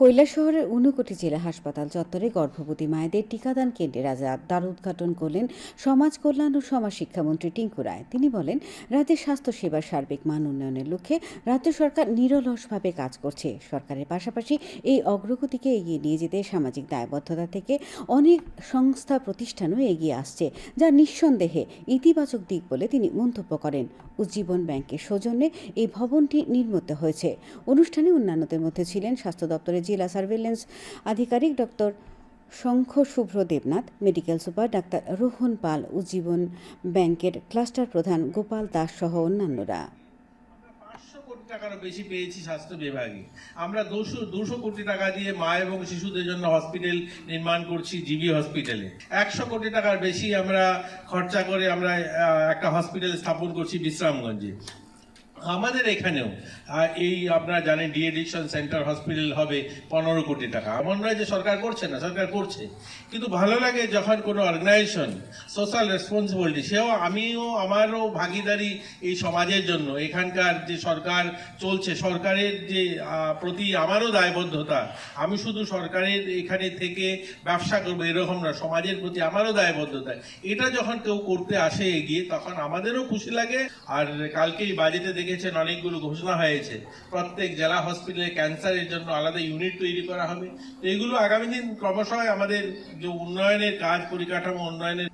কৈলাসহরের ঊনকোটি জেলা হাসপাতাল চত্বরে গর্ভবতী মায়েদের টিকাদান কেন্দ্রের আজ দ্বার উদ্ঘাটন করলেন সমাজ কল্যাণ ও সমাজ শিক্ষামন্ত্রী টিঙ্কু রায়। তিনি বলেন, রাজ্যের স্বাস্থ্যসেবার সার্বিক মান উন্নয়নের লক্ষ্যে রাজ্য সরকার নিরলসভাবে কাজ করছে। সরকারের পাশাপাশি এই অগ্রগতিকে এগিয়ে নিয়ে যেতে সামাজিক দায়বদ্ধতা থেকে অনেক সংস্থা প্রতিষ্ঠানও এগিয়ে আসছে, যা নিঃসন্দেহে ইতিবাচক দিক বলে তিনি মন্তব্য করেন। উজ্জীবন ব্যাংকের সৌজন্যে এই ভবনটি নির্মিত হয়েছে। অনুষ্ঠানে অন্যান্যদের মধ্যে ছিলেন স্বাস্থ্য দপ্তরের জেলা সার্ভেলেন্স আধিকারিক doctor Shankha Shubhra Debnath, medical super doctor Rohan Pal Ujjivan ব্যাংকের ক্লাস্টার প্রধান গোপাল দাস সহ অন্যান্যরা। টাকারও বেশি পেয়েছি স্বাস্থ্য বিভাগে। আমরা দুশো দুশো কোটি টাকা দিয়ে মা এবং শিশুদের জন্য হসপিটাল নির্মাণ করছি, জিবি হসপিটালে। একশো কোটি টাকার বেশি আমরা খরচা করে আমরা একটা হসপিটাল স্থাপন করছি বিশ্রামগঞ্জে। আমাদের এখানেও এই আপনারা জানেন ডিএডিকশন সেন্টার হসপিটাল হবে পনেরো কোটি টাকা। এমন নয় যে সরকার করছে না, সরকার করছে। কিন্তু ভালো লাগে যখন কোনো অর্গানাইজেশন সোশ্যাল রেসপন্সিবিলিটি সেও আমিও, আমারও ভাগিদারি এই সমাজের জন্য। এখানকার যে সরকার চলছে, সরকারের যে প্রতি আমারও দায়বদ্ধতা, আমি শুধু সরকারের এখানে থেকে ব্যবসা করব এরকম না, সমাজের প্রতি আমারও দায়বদ্ধতা। এটা যখন কেউ করতে আসে এগিয়ে, তখন আমাদেরও খুশি লাগে। আর কালকেই বাজেটে দেখেছেন অনেকগুলো ঘোষণা হয়েছে। প্রত্যেক জেলা হসপিটালে ক্যান্সারের জন্য আলাদা ইউনিট তৈরি করা হবে। এগুলো আগামী দিন ক্রমশ আমাদের যে উন্নয়নের কাজ, পরিকাঠামো উন্নয়নের